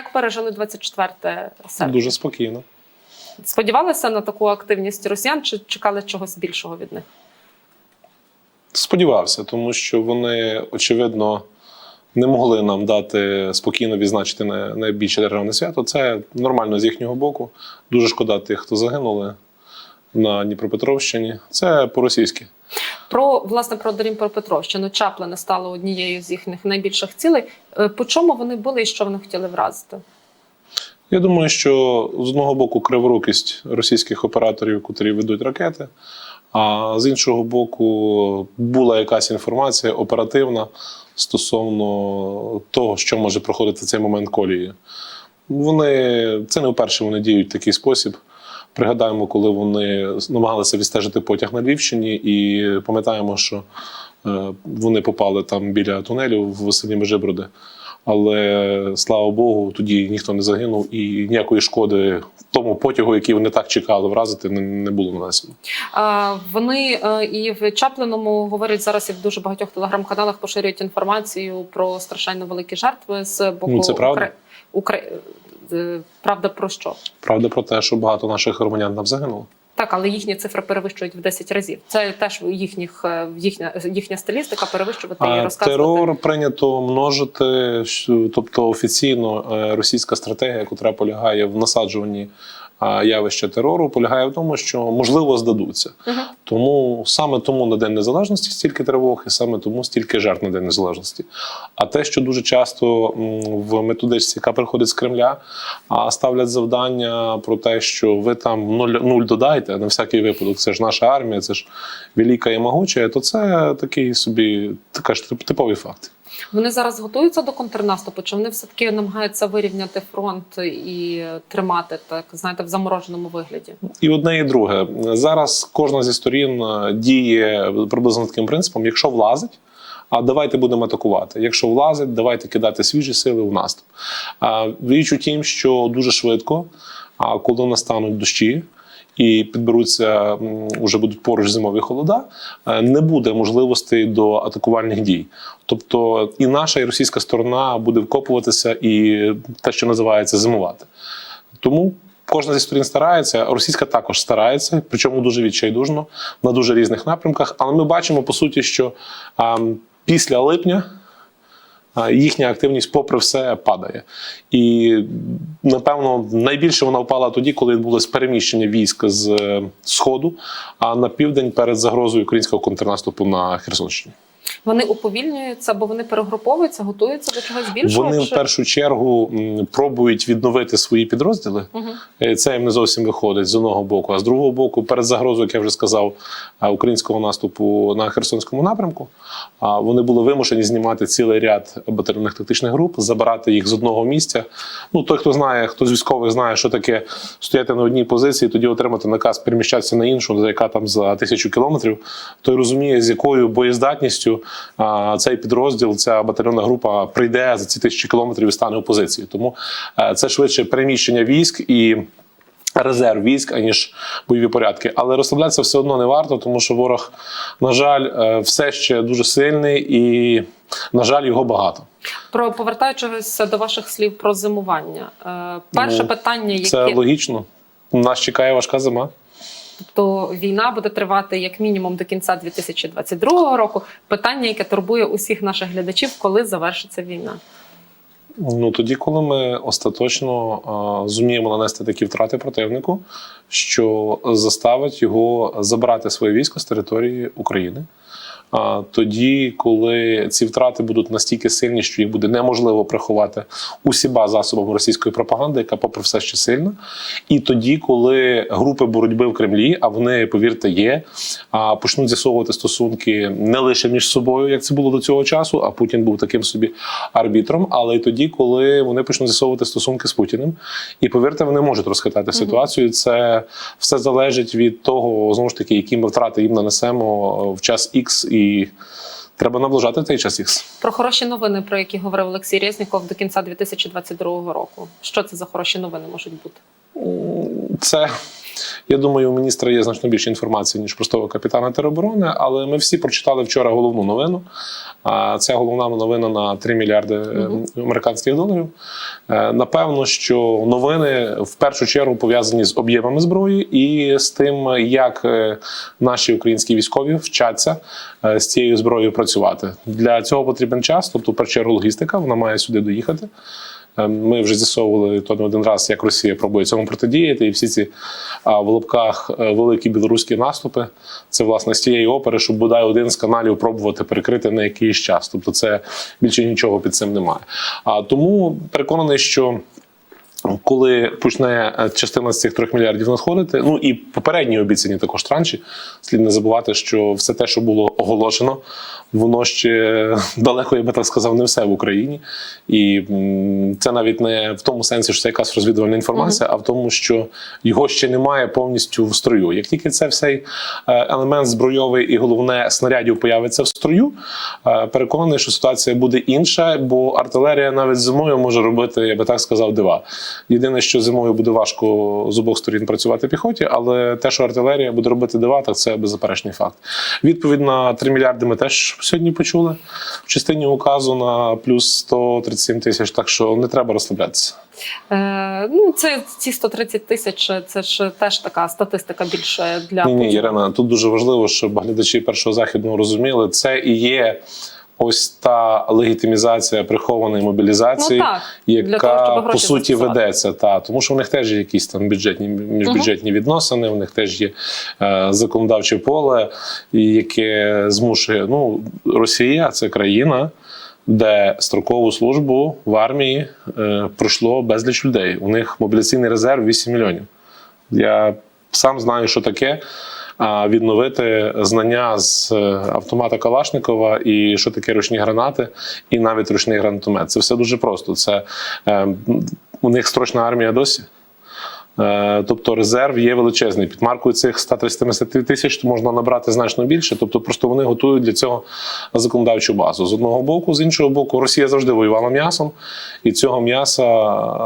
Як пережили 24 серпня? Дуже спокійно. Сподівалися на таку активність росіян чи чекали чогось більшого від них? Сподівався, тому що вони, очевидно, не могли нам дати спокійно відзначити на- найбільше державне свято. Це нормально з їхнього боку. Дуже шкода тих, хто загинули на Дніпропетровщині. Це по-російськи. Про власне про Дніпропетровщину Чаплини стало однією з їхніх найбільших цілей. Е, По чому вони були і що вони хотіли вразити? Я думаю, що з одного боку криворукість російських операторів, котрі ведуть ракети, а з іншого боку, була якась інформація оперативна стосовно того, що може проходити в цей момент колії. Вони це не вперше вони діють в такий спосіб. Пригадаємо, коли вони намагалися відстежити потяг на Львівщині, і пам'ятаємо, що е, вони попали там біля тунелю в селі Межиброди. Але слава Богу, тоді ніхто не загинув, і ніякої шкоди в тому потягу, який вони так чекали вразити, не, було нанесено. Вони е, і в Чаплиному говорять зараз, і в дуже багатьох телеграм-каналах поширюють інформацію про страшенно великі жертви з боку Ну, це правда. Укра- Укра- е, Правда про що? Правда про те, що багато наших громадян там загинуло. Так, але їхні цифри перевищують в 10 разів. Це теж їхніх е, їхня їхня стилістика перевищувати і розказувати. терор прийнято множити, тобто офіційно е, російська стратегія, яка полягає в насаджуванні а, явища терору, полягає в тому, що можливо здадуться. Мгм. Тому саме тому на День Незалежності стільки тривог, і саме тому стільки жертв на День Незалежності. А те, що дуже часто в методичці, яка приходить з Кремля, ставлять завдання про те, що ви там нуль, нуль додайте на всякий випадок. Це ж наша армія, це ж велика і могуча, то це такий собі така ж тип- типовий факт. Вони зараз готуються до контрнаступу, чи вони все таки намагаються вирівняти фронт і тримати так, знаєте, в замороженому вигляді? І одне, і друге. Зараз кожна зі сторін е, діє приблизно таким принципом: якщо влазить, а давайте будемо атакувати. Якщо влазить, давайте кидати свіжі сили в наступ. Річ у тім, що дуже швидко, коли настануть дощі. І підберуться м, уже будуть поруч зимові холода, е, не буде можливостей до атакувальних дій. Тобто і наша, і російська сторона буде вкопуватися і те, що називається зимувати. Тому кожна зі сторін старається, російська також старається, причому дуже відчайдушно на дуже різних напрямках. Але ми бачимо по суті, що а, після липня. Їхня активність, попри все, падає, і напевно найбільше вона впала тоді, коли відбулось переміщення військ з е, сходу, а на південь перед загрозою українського контрнаступу на Херсонщині. Вони уповільнюються, бо вони перегруповуються, готуються до чогось більшого. Вони в першу чергу пробують відновити свої підрозділи. Е, Це їм не зовсім виходить з одного боку. А з другого боку, перед загрозою, як я вже сказав, е, українського наступу на Херсонському напрямку, вони були вимушені знімати цілий ряд батальйонних тактичних груп, забирати їх з одного місця. Ну, той, хто знає, хто з військових знає, що таке стояти на одній позиції, тоді отримати наказ переміщатися на іншу, яка там за тисячу кілометрів, той розуміє, з якою боєздатністю а, цей підрозділ, ця батальйонна група прийде за ці тисячі кілометрів і стане у позиції. Тому е, це швидше переміщення військ і. Резерв військ, аніж бойові порядки, але розслаблятися все одно не варто, тому що ворог, на жаль, е, все ще дуже сильний і, на жаль, його багато. Про повертаючись до ваших слів про зимування. Е, перше Ну, питання, яке Це логічно. Нас чекає важка зима. Тобто війна буде тривати як мінімум до кінця 2022 року. Питання, яке турбує усіх наших глядачів, коли завершиться війна. Ну тоді, коли ми остаточно а, зуміємо нанести такі втрати противнику, що заставить його забрати своє військо з території України. А тоді, коли ці втрати будуть настільки сильні, що їх буде неможливо приховати усіма засобами російської пропаганди, яка, попри все ще сильна. І тоді, коли групи боротьби в Кремлі, а вони, повірте, є, почнуть з'ясовувати стосунки не лише між собою, як це було до цього часу, а Путін був таким собі арбітром, але й тоді, коли вони почнуть з'ясовувати стосунки з Путіним. І повірте, вони можуть розхитати ситуацію. Це все залежить від того, знову ж таки, які ми втрати їм нанесемо в час Х, і треба наближати цей час їх. Про хороші новини, про які говорив Олексій Резніков до кінця 2022 року. Що це за хороші новини можуть бути? Це Я думаю, у міністра є значно більше інформації, ніж простого капітана тероборони, але ми всі прочитали вчора головну новину. А ця головна новина на 3 мільярди е, американських доларів. Е, Напевно, що новини в першу чергу пов'язані з об'ємами зброї і з тим, як е, наші українські військові вчаться з цією зброєю працювати. Для цього потрібен час, тобто чергу логістика, вона має сюди доїхати. Е, Ми вже з'ясовували то не один раз, як Росія пробує цьому протидіяти, і всі ці в лапках е, великі білоруські наступи. Це власне з тієї опери, щоб бодай один з каналів пробувати перекрити на якийсь час. Тобто, це більше нічого під цим немає. А тому переконаний, що. Коли почне е, частина з цих трьох мільярдів надходити, ну і попередні обіцяні також транші, слід не забувати, що все те, що було оголошено, воно ще далеко, я би так сказав, не все в Україні. І це навіть не в тому сенсі, що це якась розвідувальна інформація, а в тому, що його ще немає повністю в строю. Як тільки це цей е, елемент збройовий і головне снарядів появиться в строю, е, переконаний, що ситуація буде інша, бо артилерія навіть зимою може робити, я би так сказав, дива. Єдине, що зимою буде важко з обох сторін працювати піхоті, але те, що артилерія буде робити дива, так це беззаперечний факт. Відповідь на 3 мільярди ми теж сьогодні почули в частині указу на плюс 137 тисяч, так що не треба розслаблятися. Е, ну, це ці 130 тисяч, це ж теж така статистика більше для Ні, ні, Ірина, тут дуже важливо, щоб глядачі першого західного розуміли, це і є. Ось та легітимізація прихованої мобілізації, Ну, так, для того, яка по суті застосувати. ведеться, та тому що в них теж є якісь там бюджетні міжбюджетні відносини, в них теж є е, законодавче поле, яке змушує. Ну, Росія це країна, де строкову службу в армії е, пройшло безліч людей. У них мобіляційний резерв 8 мільйонів. Я сам знаю, що таке. Відновити знання з е, автомата Калашникова і що таке ручні гранати, і навіть ручний гранатомет. Це все дуже просто. Це е, у них строчна армія досі. Е, Тобто резерв є величезний. Під маркою цих 130 тисяч то можна набрати значно більше. Тобто, просто вони готують для цього законодавчу базу. З одного боку, з іншого боку, Росія завжди воювала м'ясом, і цього м'яса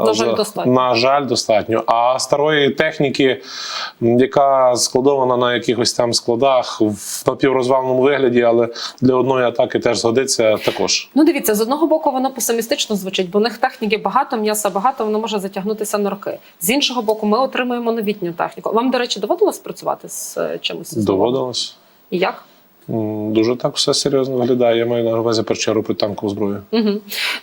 На жаль, за- достатньо. на жаль, достатньо. А старої техніки, яка складована на якихось там складах в напіврозваленому вигляді, але для одної атаки теж згодиться також. Ну, дивіться, з одного боку, воно песимістично звучить, бо у них техніки багато, м'яса багато, воно може затягнутися на роки. З іншого боку, ми отримуємо новітню техніку. Вам, до речі, доводилось працювати з е, чимось? Доводилось. І як? Дуже так все серйозно виглядає. Я маю на увазі першу про танкову зброю. Угу.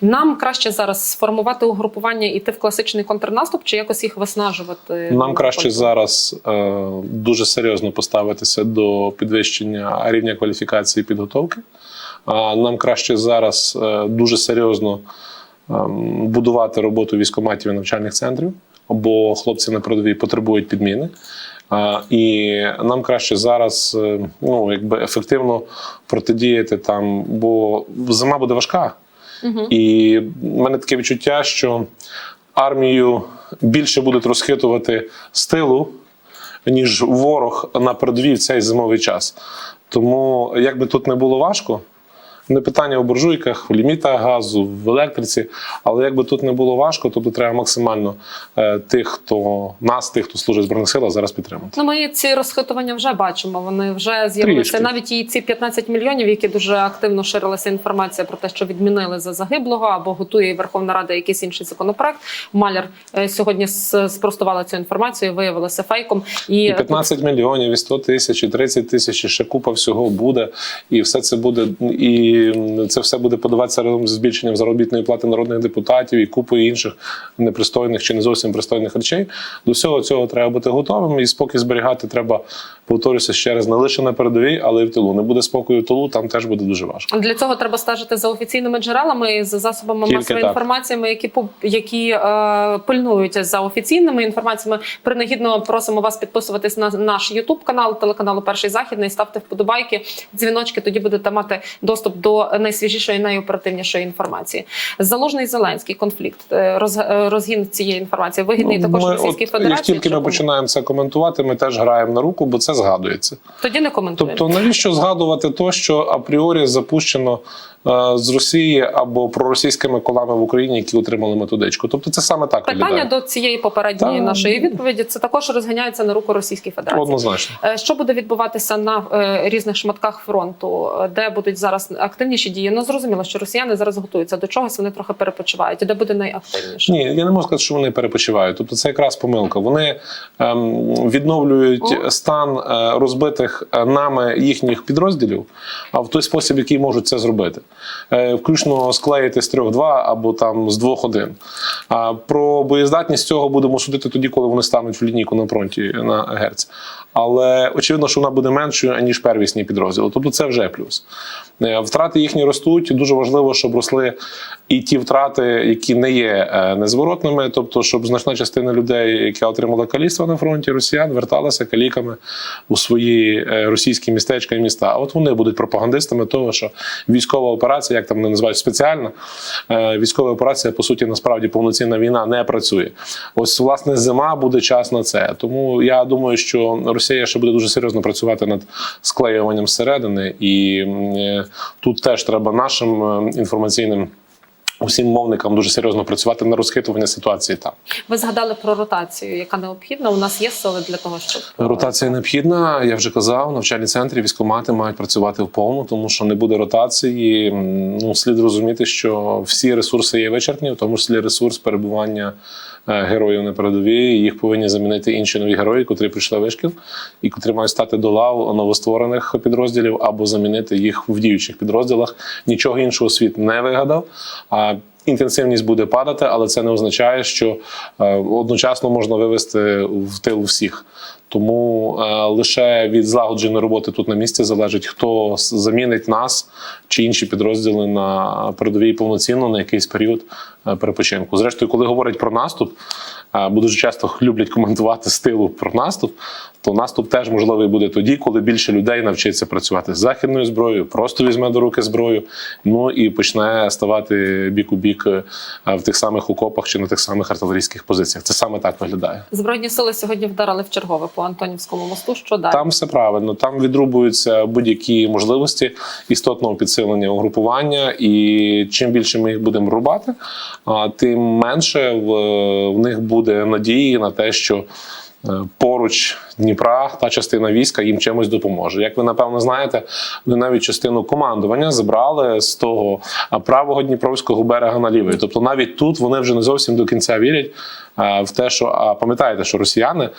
Нам краще зараз сформувати угрупування, іти в класичний контрнаступ, чи якось їх виснажувати? Нам краще зараз е, дуже серйозно поставитися до підвищення рівня кваліфікації і підготовки. А нам краще зараз е, дуже серйозно ем, будувати роботу військоматів і навчальних центрів, бо хлопці на передовій потребують підміни. А, І нам краще зараз е, ну, якби ефективно протидіяти там, бо зима буде важка. Угу. І в мене таке відчуття, що армію більше будуть розхитувати з тилу, ніж ворог на передовій в цей зимовий час. Тому, як би тут не було важко, не питання у буржуйках, в лімітах газу, в електриці, але як би тут не було важко, тобто треба максимально е, тих, хто нас, тих, хто служить в збройних силах, зараз підтримати. Ну, ми ці розхитування вже бачимо. Вони вже з'явилися. Трішки. Навіть і ці 15 мільйонів, які дуже активно ширилася інформація про те, що відмінили за загиблого або готує Верховна Рада якийсь інший законопроект. Маляр е, сьогодні спростувала цю інформацію, виявилося фейком. І, І 15 мільйонів, і 100 тисяч, і 30 тисяч, і ще купа всього буде. І все це буде, і це все буде подаватися разом з збільшенням заробітної плати народних депутатів і купою інших непристойних чи не зовсім пристойних речей. До всього цього треба бути готовим. І спокій зберігати треба, повторюся ще раз, не лише на передовій, але й в тилу. Не буде спокою в тилу, там теж буде дуже важко. Для цього треба стежити за офіційними джерелами і за засобами Тільки масової так. інформації, які які е, пильнують за офіційними інформаціями. Принагідно просимо вас підписуватись на наш Ютуб канал, телеканалу Перший Західний, ставте вподобайки, дзвіночки. Тоді будете мати доступ до найсвіжішої, найоперативнішої інформації. Залужний Зеленський конфлікт, е, е, розгін цієї інформації вигідний також Ну, Ми, Російській от, Федерації. Як тільки ми починаємо це коментувати, ми теж граємо на руку, бо це згадується. тоді не коментуємо. Тобто, навіщо згадувати то, що апріорі запущено е, з Росії або проросійськими колами в Україні, які отримали методичку? Тобто, це саме так Питання виглядає. до цієї попередньої Та- нашої відповіді це також розганяється на руку Російській Федерації. Однозначно. Що буде відбуватися на різних шматках фронту, де будуть зараз активніші дії? Ну зрозуміло, що росіяни зараз готуються до чогось, вони трохи перепочивають. Де буде найактивніше? Ні, я не можу сказати, що вони перепочивають. Тобто це якраз помилка. Вони ем, відновлюють О. стан е, розбитих е, нами їхніх підрозділів, а в той спосіб, який можуть це зробити. Е, включно склеїти з трьох-два або там з двох-один. А про боєздатність цього будемо судити тоді, коли вони стануть в лінійку на фронті на Герц. Але очевидно, що вона буде меншою аніж первісні підрозділи. Тобто це вже плюс. Е, Втрати їхні ростуть. Дуже важливо, щоб росли і ті втрати, які не є е, незворотними. Тобто, щоб значна частина людей, які отримали каліцтво на фронті, росіян, верталися каліками у свої е, російські містечка і міста. А от вони будуть пропагандистами того, що військова операція, як там вони називають спеціальна, військова операція, по суті, насправді повноцінна війна не працює. Ось власне зима буде час на це. Тому я думаю, що Росія ще буде дуже серйозно працювати над склеюванням зсередини, і е, тут теж треба нашим е, інформаційним. Усім мовникам дуже серйозно працювати на розхитування ситуації там. Ви згадали про ротацію, яка необхідна. У нас є сили для того, щоб Ротація необхідна. Я вже казав, навчальні центри, військомати мають працювати вповну, тому що не буде ротації. Ну слід розуміти, що всі ресурси є вичерпні, в тому числі ресурс перебування е, героїв на передовій. Їх повинні замінити інші нові герої, котрі прийшли вишкіл, і котрі мають стати до лав новостворених підрозділів або замінити їх в діючих підрозділах. Нічого іншого світ не вигадав. А Інтенсивність буде падати, але це не означає, що е, одночасно можна вивести в тил всіх. Тому е, лише від злагодженої роботи тут на місці залежить, хто замінить нас чи інші підрозділи на передовій повноцінно на якийсь період перепочинку. Зрештою, коли говорять про наступ, е, бо дуже часто люблять коментувати з тилу про наступ, то наступ теж можливий буде тоді, коли більше людей навчиться працювати з західною зброєю, просто візьме до руки зброю, ну і почне ставати бік у бік е, в тих самих окопах чи на тих самих артилерійських позиціях. Це саме так виглядає. збройні сили сьогодні вдарили в чергове по Антонівському мосту. Що далі? Там все правильно. Там відрубуються будь-які можливості істотного підсилення угрупування, і чим більше ми їх будемо рубати, тим менше в, в них буде надії на те, що. е, Поруч Дніпра та частина війська їм чимось допоможе. Як ви напевно знаєте, вони навіть частину командування забрали з того правого Дніпровського берега на лівий. Тобто навіть тут вони вже не зовсім до кінця вірять в те, що а пам'ятаєте, що росіяни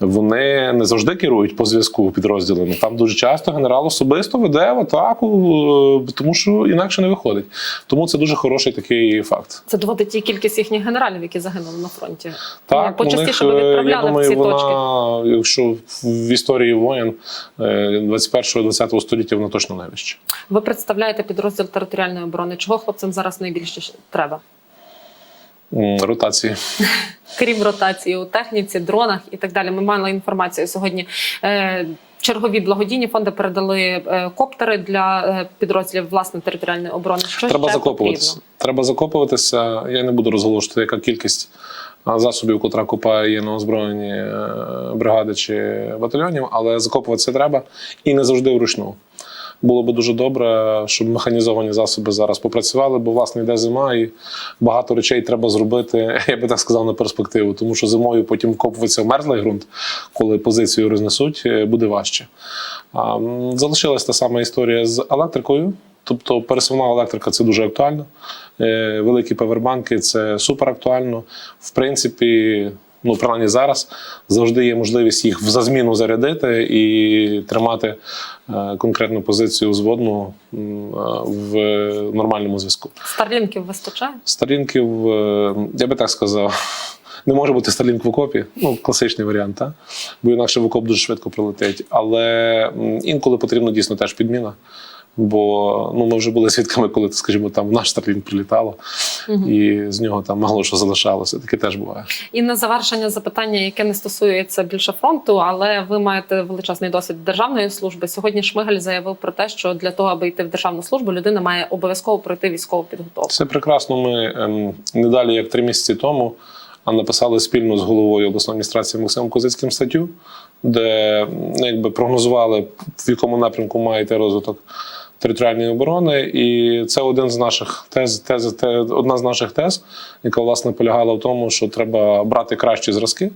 вони не завжди керують по зв'язку підрозділами. Там дуже часто генерал особисто веде в атаку, е, тому що інакше не виходить. Тому це дуже хороший такий факт. Це доводить і кількість їхніх генералів, які загинули на фронті. Так, почастіше би них, е, відправляли я думаю, в ці вона, точки. якщо в історії воєн 21-20 століття вона точно найвища. Ви представляєте підрозділ територіальної оборони. Чого хлопцям зараз найбільше треба? Ротації. Крім ротації у техніці, дронах і так далі. Ми мали інформацію сьогодні. Е, Чергові благодійні фонди передали е, коптери для е, підрозділів власне територіальної оборони. Що Треба закопуватися. потрібно? Треба закопуватися. Я не буду розголошувати, яка кількість засобів, котра купає є на озброєнні е, бригади чи батальйонів, але закопуватися треба і не завжди вручну. Було би дуже добре, щоб механізовані засоби зараз попрацювали, бо власне йде зима, і багато речей треба зробити, я би так сказав, на перспективу. Тому що зимою потім вкопуватися в мерзлий ґрунт, коли позицію рознесуть, е, буде важче. Залишилась та сама історія з електрикою. Тобто пересувна електрика це дуже актуально. Е, Великі павербанки це супер актуально. В принципі, ну принаймні зараз завжди є можливість їх в зазміну зарядити і тримати е, конкретну позицію зводну е, в нормальному зв'язку. Старлінків вистачає? Старлінків, е, я би так сказав. Не може бути Starlink в окопі, ну класичний варіант, та? бо інакше в окоп дуже швидко прилетить. Але інколи потрібно дійсно теж підміна. Бо ну, ми вже були свідками, коли скажімо, там в наш Старлінг прилітало, і з нього там мало що залишалося. Таке теж буває. І на завершення запитання, яке не стосується більше фронту, але ви маєте величезний досвід державної служби. Сьогодні Шмигаль заявив про те, що для того, аби йти в державну службу, людина має обов'язково пройти військову підготовку. Це прекрасно. Ми ем, не далі як три місяці тому а написали спільно з головою обласної адміністрації Максимом Козицьким статтю, де якби прогнозували, в якому напрямку має йти розвиток територіальної оборони. І це один з наших тез, тез, те, одна з наших тез, яка власне полягала в тому, що треба брати кращі зразки.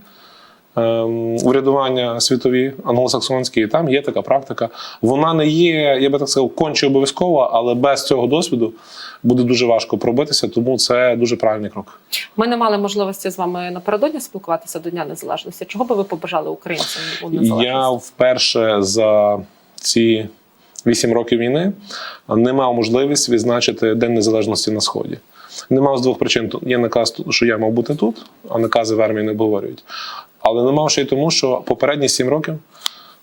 ем, Урядування світові англосаксонські, і там є така практика. Вона не є, я би так сказав, конче обов'язкова, але без цього досвіду буде дуже важко пробитися, тому це дуже правильний крок. Ми не мали можливості з вами напередодні спілкуватися до Дня Незалежності. Чого би ви побажали українцям у незалежності? Я вперше за ці вісім років війни не мав можливість відзначити День Незалежності на Сході. Не мав з двох причин. Є наказ, що я мав бути тут, а накази в армії не обговорюють. Але не мав ще й тому, що попередні сім років,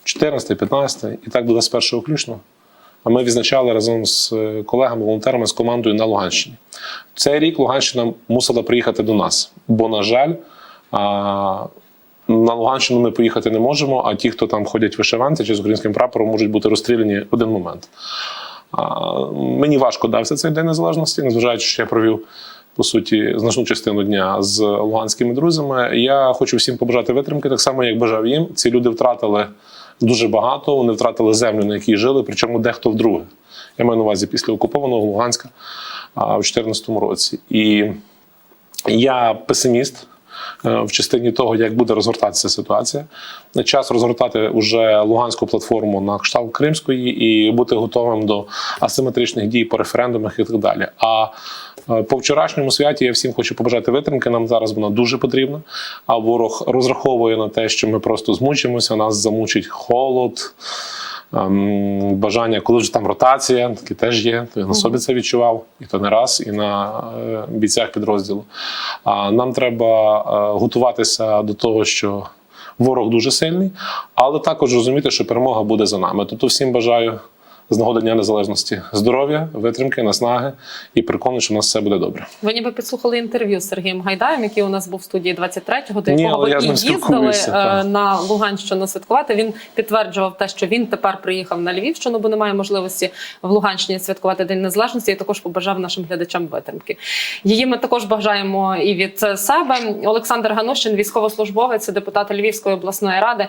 14, 15 і так до 21 включно, а ми відзначали разом з е, колегами, волонтерами з командою на Луганщині. Цей рік Луганщина мусила приїхати до нас, бо, на жаль, на Луганщину ми поїхати не можемо, а ті, хто там ходять вишиванці чи з українським прапором, можуть бути розстріляні в один момент. А, мені важко дався цей день незалежності, незважаючи, що я провів по суті значну частину дня з луганськими друзями. Я хочу всім побажати витримки, так само як бажав їм. Ці люди втратили дуже багато. Вони втратили землю, на якій жили, причому дехто вдруге. Я маю на увазі після окупованого Луганська а, в 2014 році. І я песиміст в частині того, як буде розгортатися ситуація. Час розгортати уже луганську платформу на кшталт Кримської і бути готовим до асиметричних дій по референдумах і так далі. А е, по вчорашньому святі я всім хочу побажати витримки. Нам зараз вона дуже потрібна. А ворог розраховує на те, що ми просто змучимося, нас замучить холод. Ем, Бажання, коли вже там ротація, таке теж є. То я на собі це відчував, і то не раз, і на е, бійцях підрозділу. А нам треба е, готуватися до того, що ворог дуже сильний, але також розуміти, що перемога буде за нами. Тобто всім бажаю з нагоди Дня Незалежності здоров'я, витримки, наснаги і переконаний, що у нас все буде добре. Ви ніби підслухали інтерв'ю з Сергієм Гайдаєм, який у нас був в студії 23-го, до якого ви і їздили е, на Луганщину святкувати. Він підтверджував те, що він тепер приїхав на Львівщину, бо немає можливості в Луганщині святкувати День Незалежності. І також побажав нашим глядачам витримки. Її ми також бажаємо і від себе. Олександр Ганущин, військовослужбовець, депутат Львівської обласної ради.